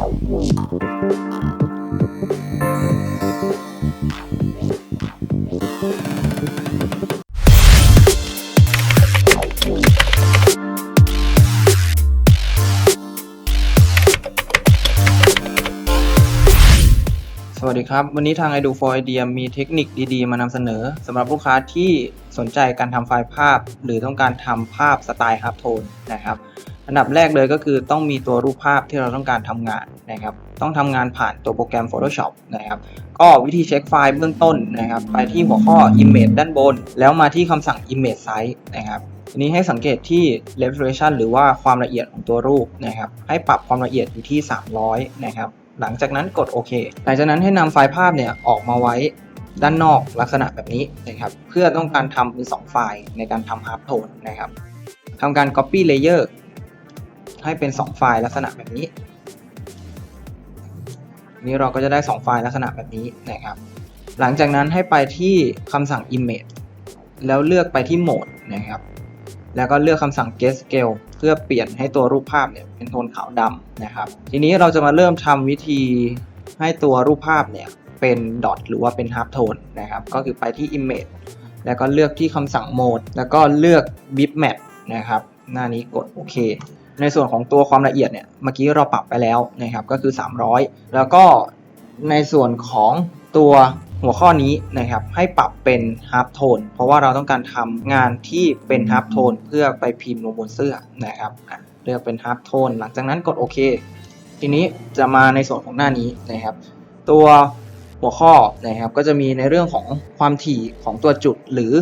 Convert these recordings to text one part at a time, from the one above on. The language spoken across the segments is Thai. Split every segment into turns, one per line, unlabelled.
สวัสดีครับ วันนี้ทาง i d o for Idea มีเทคนิคดีๆ มานำเสนอสำหรับลูกค้าที่สนใจการทำไฟล์ภาพ หรือต้องการทำภาพสไตล์ฮับโทนนะครับ อันดับแรกเลยก็คือต้องมีตัวรูปภาพที่เราต้องการทำงานนะครับ ต้องทำงานผ่านตัวโปรแกรม Photoshop นะครับ ก็วิธีเช็คไฟล์เบื้องต้นนะครับ ไปที่หัวข้อ Image ด้านบน แล้วมาที่คำสั่ง Image Size นะครับทีนี้ให้สังเกตที่ resolution หรือว่าความละเอียดของตัวรูปนะครับ ให้ปรับความละเอียดอยู่ที่ 300 นะครับ หลังจากนั้นกดโอเค หลังจากนั้นให้นำไฟล์ภาพเนี่ยออกมาไว้ด้านนอกลักษณะแบบนี้นะครับเพื่อต้องการทำเป็น 2 ไฟล์ในการทำ Half Tone นะครับทำการ Copy Layer ให้เป็น 2 ไฟล์ลักษณะแบบนี้ นี่เราก็จะได้ 2 ไฟล์ลักษณะแบบนี้นะครับ หลังจากนั้นให้ไปที่คำสั่ง Image แล้วเลือกไปที่ Mode นะครับ แล้วก็เลือกคำสั่ง Get Scale เพื่อเปลี่ยนให้ตัวรูปภาพเนี่ยเป็นโทนขาวดำนะครับ ทีนี้เราจะมาเริ่มทำวิธีให้ตัวรูปภาพเนี่ยเป็นดอทหรือว่าเป็น half tone นะครับ ก็คือไปที่ Image แล้วก็เลือกที่คำสั่ง Mode แล้วก็เลือก Bitmap นะครับ หน้านี้กดโอเค ในส่วนของตัวความละเอียดเนี่ยเมื่อกี้เราปรับไปแล้วนะครับก็คือ 300 แล้วก็ในส่วนของตัวหัวข้อนี้นะครับให้ปรับเป็น half tone เพราะว่าเราต้องการทำงานที่เป็น half tone เพื่อไปพิมพ์ลงบนเสื้อนะครับเลือกเป็น half tone หลังจากนั้นกดโอเคทีนี้จะมาในส่วนของหน้านี้นะครับ ตัวหัวข้อนะครับก็จะมีในเรื่องของความถี่ของตัวจุดหรือ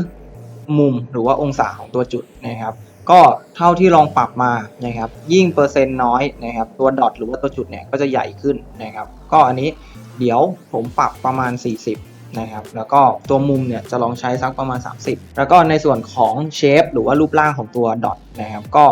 มุมหรือว่าองศาของตัวจุดนะครับ ก็เท่าที่ลองปรับมานะครับยิ่งเปอร์เซ็นต์น้อยนะครับตัวดอทหรือว่าตัวจุดเนี่ยก็จะใหญ่ขึ้นนะครับก็อันนี้เดี๋ยวผมปรับประมาณ 40นะครับแล้วก็ตัวมุมเนี่ยจะลองใช้สักประมาณ 30 แล้วก็ในส่วนของเชฟหรือว่ารูปร่างของตัวดอทนะครับก็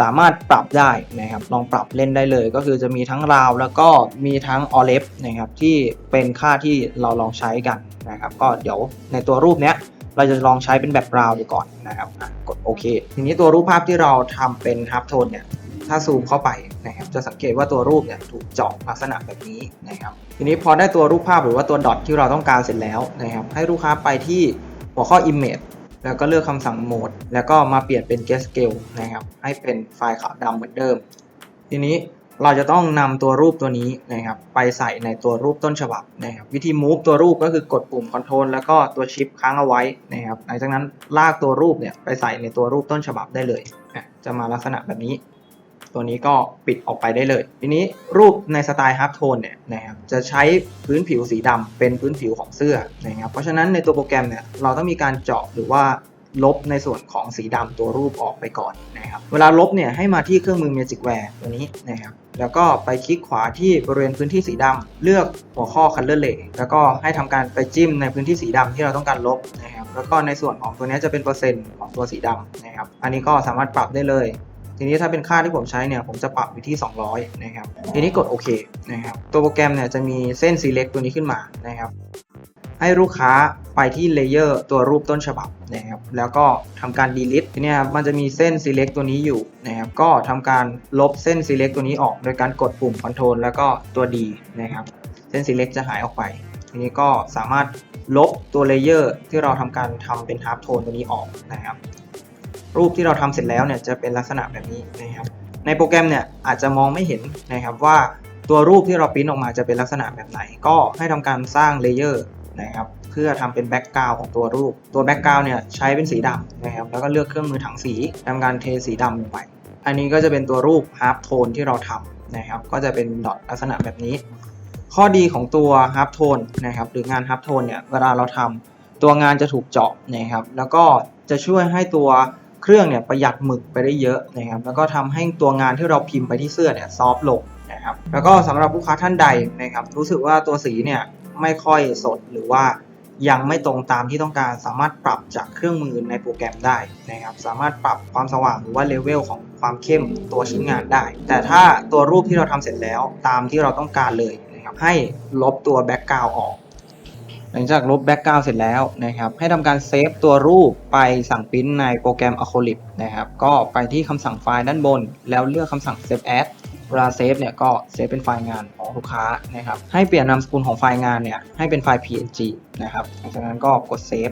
สามารถปรับได้นะครับ ลองปรับเล่นได้เลย ก็คือจะมีทั้งราว แล้วก็มีทั้งออเลฟนะครับที่เป็นค่าที่เราลองใช้กันนะครับ ก็เดี๋ยวในตัวรูปเนี้ย เราจะลองใช้เป็นแบบราวดูก่อนนะครับกดโอเค ทีนี้ตัวรูปภาพที่เราทำเป็นฮับโทนเนี่ยถ้าซูมเข้าไปนะครับจะสังเกตว่าตัวรูปเนี่ยถูกเจาะลักษณะแบบนี้นะครับ ทีนี้พอได้ตัวรูปภาพหรือว่าตัวดอทที่เราต้องการเสร็จแล้วนะครับให้ลูกค้าไปที่หัวข้อ image แล้วก็เลือกคำสั่ง mode แล้วก็มาเปลี่ยนเป็น get scale นะครับ ให้เป็นไฟล์ขาวดำเหมือนเดิม ทีนี้ เราจะต้องนำตัวรูปตัวนี้นะครับไปใส่ในตัวรูปต้นฉบับนะครับวิธี move ตัวรูปก็คือกดปุ่ม control แล้วก็ตัว shift ค้างเอาไว้นะครับหลังจากนั้นลากตัวรูปเนี่ยไปใส่ในตัวรูปต้นฉบับได้เลย จะมาลักษณะแบบนี้ ตัวนี้ก็ปิดออกไปได้เลย ทีนี้รูปในสไตล์ half tone เนี่ยนะครับจะใช้พื้นผิวสีดำเป็นพื้นผิวของเสื้อนะครับเพราะฉะนั้นในตัวโปรแกรมเนี่ยเราต้องมีการเจาะหรือว่า ลบในส่วนของสีดำตัวรูปออกไปก่อนนะครับ เวลาลบเนี่ยให้มาที่เครื่องมือ Magic Ware ตัวนี้นะครับ แล้วก็ไปคลิกขวาที่บริเวณพื้นที่สีดำเลือกหัวข้อ Color Lay แล้วก็ให้ทำการไปจิ้มในพื้นที่สีดำที่เราต้องการลบนะครับ แล้วก็ในส่วนของตัวนี้จะเป็นเปอร์เซ็นต์ของตัวสีดำนะครับ อันนี้ก็สามารถปรับได้เลยทีนี้ถ้าเป็นค่าที่ผมใช้เนี่ยผมจะปรับอยู่ที่ 200 นะครับ ทีนี้กดโอเคนะครับ ตัวโปรแกรมเนี่ยจะมีเส้น select ตัวนี้ขึ้นมานะครับ ให้ลูกค้าไปที่เลเยอร์ตัวรูปต้นฉบับนะครับแล้วก็ทำการ delete ทีนี้ครับมันจะมีเส้น select ตัวนี้อยู่นะครับก็ทำการลบเส้น select ตัวนี้ออกโดยการกดปุ่ม control แล้วก็ตัว D นะครับเส้น select จะหายออกไป ทีนี้ก็สามารถลบตัวเลเยอร์ที่เราทำการทำเป็น half tone ตัวนี้ออกนะครับรูปที่เราทำเสร็จแล้วเนี่ยจะเป็นลักษณะแบบนี้นะครับในโปรแกรมเนี่ยอาจจะมองไม่เห็นนะครับว่าตัวรูปที่เราปริ้นออกมาจะเป็นลักษณะแบบไหน ก็ให้ทำการสร้างเลเยอร์ นะครับเพื่อทำเป็นแบ็กกราวของตัวรูป ตัวแบ็กกราวเนี่ยใช้เป็นสีดำนะครับแล้วก็เลือกเครื่องมือถังสีทำการเทสีดำลงไป อันนี้ก็จะเป็นตัวรูปฮาร์ปโทนที่เราทำนะครับก็จะเป็นดอทลักษณะแบบนี้ ข้อดีของตัวฮาร์ปโทนนะครับหรืองานฮาร์ปโทนเนี่ยเวลาเราทำตัวงานจะถูกเจาะนะครับแล้วก็จะช่วยให้ตัวเครื่องเนี่ยประหยัดหมึกไปได้เยอะนะครับแล้วก็ทำให้ตัวงานที่เราพิมพ์ไปที่เสื้อเนี่ยซอฟต์ลงนะครับแล้วก็สำหรับลูกค้าท่านใดนะครับรู้สึกว่าตัวสีเนี่ย ไม่ค่อยสดหรือว่ายังไม่ตรงตามที่ต้องการสามารถปรับจากเครื่องมือในโปรแกรมได้นะครับ สามารถปรับความสว่างหรือว่าเลเวลของความเข้มตัวชิ้นงานได้ แต่ถ้าตัวรูปที่เราทำเสร็จแล้วตามที่เราต้องการเลยนะครับให้ลบตัวแบ็กกราวออก หลังจากลบแบ็กกราวเสร็จแล้วนะครับ ให้ทำการเซฟตัวรูปไปสั่งปริ้นในโปรแกรม Acrylic นะครับ ก็ไปที่คำสั่งไฟล์ด้านบน แล้วเลือกคำสั่ง Save As วเวลาเซฟเนี่ยก็เซฟเป็นไฟล์งานของลูกค้านะครับ ให้เปลี่ยนนามสกุลของไฟล์งานเนี่ยให้เป็นไฟล์ png นะครับหลังจากนั้นก็กดเซฟ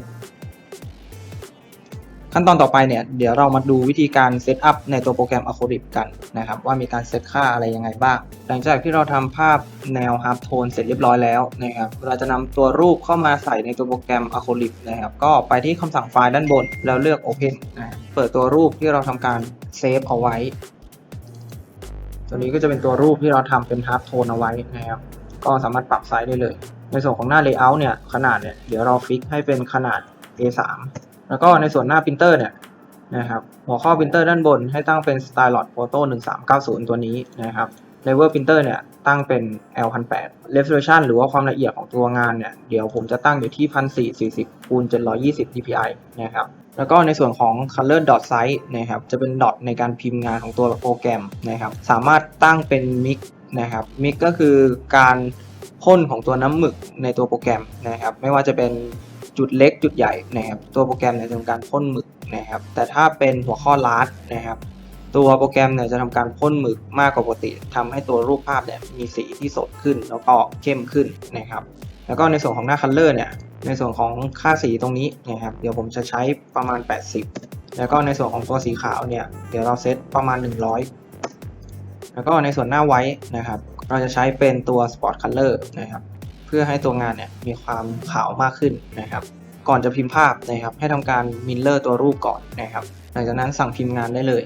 ขั้นตอนต่อไปเนี่ยเดี๋ยวเรามาดูวิธีการเซตอัพในตัวโปรแกรม a c o r i p กันนะครับ ว่ามีการเซตค่าอะไรยังไงบ้าง หลังจากที่เราทำภาพแนว half tone เสร็จเรียบร้อยแล้วนะครับเราจะนำตัวรูปเข้ามาใส่ในตัวโปรแกรม a c o r i p นะครับ ก็ไปที่คำสั่งไฟล์ด้านบน แล้วเลือก Open นะเปิดตัวรูปที่เราทำการเซฟเอาไว้ ตัวนี้ก็จะเป็นตัวรูปที่เราทำเป็นฮาร์ปโทนเอาไว้นะครับ ก็สามารถปรับไซส์ได้เลย ในส่วนของหน้าเลเยอร์เนี่ยขนาดเนี่ยเดี๋ยวเราฟิกให้เป็นขนาด A3 แล้วก็ในส่วนหน้าพิมพ์เตอร์เนี่ยนะครับหัวข้อพิมพ์เตอร์ด้านบนให้ตั้งเป็น Stylot Photo 1390 ตัวนี้นะครับ Level Printer เนี่ยตั้งเป็น L1008 Resolution หรือว่าความละเอียดของตัวงานเนี่ยเดี๋ยวผมจะตั้งอยู่ที่ 1440คูณ720 dpi นะครับแล้วก็ในส่วนของ color dot size นะครับจะเป็นดอทในการพิมพ์งานของตัวโปรแกรมนะครับสามารถตั้งเป็น mix นะครับ mix ก็คือการพ่นของตัวน้ำหมึกในตัวโปรแกรมนะครับไม่ว่าจะเป็นจุดเล็กจุดใหญ่นะครับตัวโปรแกรมเนี่ยจะทำการพ่นหมึกนะครับแต่ถ้าเป็นหัวข้อ large นะครับ ตัวโปรแกรมเนี่ยจะทำการพ่นหมึกมากกว่าปกติทำให้ตัวรูปภาพเนี่ยมีสีที่สดขึ้นแล้วก็เข้มขึ้นนะครับแล้วก็ในส่วนของหน้า color เนี่ยในส่วนของค่าสีตรงนี้นะครับเดี๋ยวผมจะใช้ประมาณ 80 แล้วก็ในส่วนของตัวสีขาวเนี่ยเดี๋ยวเราเซตประมาณ 100 แล้วก็ในส่วนหน้าไว้นะครับ เราจะใช้เป็นตัว sport color นะครับเพื่อให้ตัวงานเนี่ยมีความขาวมากขึ้นนะครับก่อนจะพิมพ์ภาพนะครับให้ทำการมิลเลอร์ตัวรูปก่อนนะครับหลังจากนั้นสั่งพิมพ์งานได้เลย